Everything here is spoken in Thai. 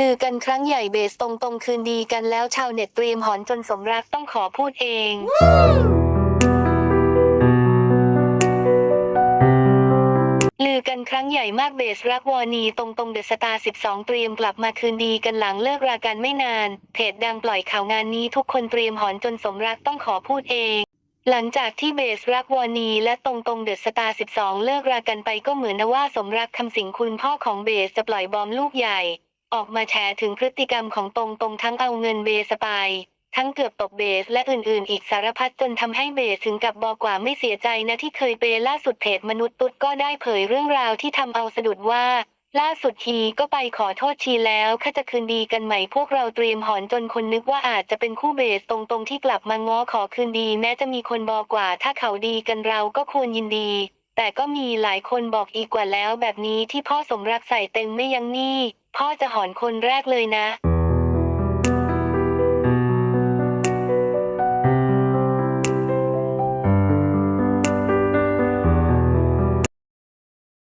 ลือกันครั้งใหญ่เบสตรงตรงๆคืนดีกันแล้วชาวเน็ตเตรียมหอนจนสมรักต้องขอพูดเองลือกันครั้งใหญ่มากเบสรักวอนีตรงตรงเดอะสตาร์12 เตรียมกลับมาคืนดีกันหลังเลิกรากันไม่นานเพจดังปล่อยข่าวงานนี้ทุกคนเตรียมหอนจนสมรักต้องขอพูดเอง หลังจากที่เบสรักวอนีและตรงตรงเดอะสตาร์12 เลิกรากันไปก็เหมือนนะว่าสมรักคำสิงคุณพ่อของเบสจะปล่อยบอมลูกใหญ่ ออกมาแฉถึงพฤติกรรมของตรงตรงทั้งเอาเงินเบสไป ทั้งเกือบตบเบสและอื่นๆ อีกสารพัดจนทำให้เบสถึงกับบอกว่าไม่เสียใจนะที่เคยเปล่าสุดเพจมนุษย์ตุ๊ดก็ได้เผยเรื่องราวที่ทำเอาสะดุดว่า ล่าสุดทีก็ไปขอโทษชีแล้วข้าจะคืนดีกันใหม่พวกเราเตรียมหอนจนคนนึกว่าอาจจะเป็นคู่เบสตรงๆที่กลับมาง้อขอคืนดี แม้จะมีคนบอกว่าถ้าเขาดีกันเราก็ควรยินดีแต่ก็มีหลายคนบอกอีกกว่าแล้วแบบนี้ที่พ่อสมรักใส่เต็มไม่ยังนี่ พ่อจะหอนคนแรกเลยนะ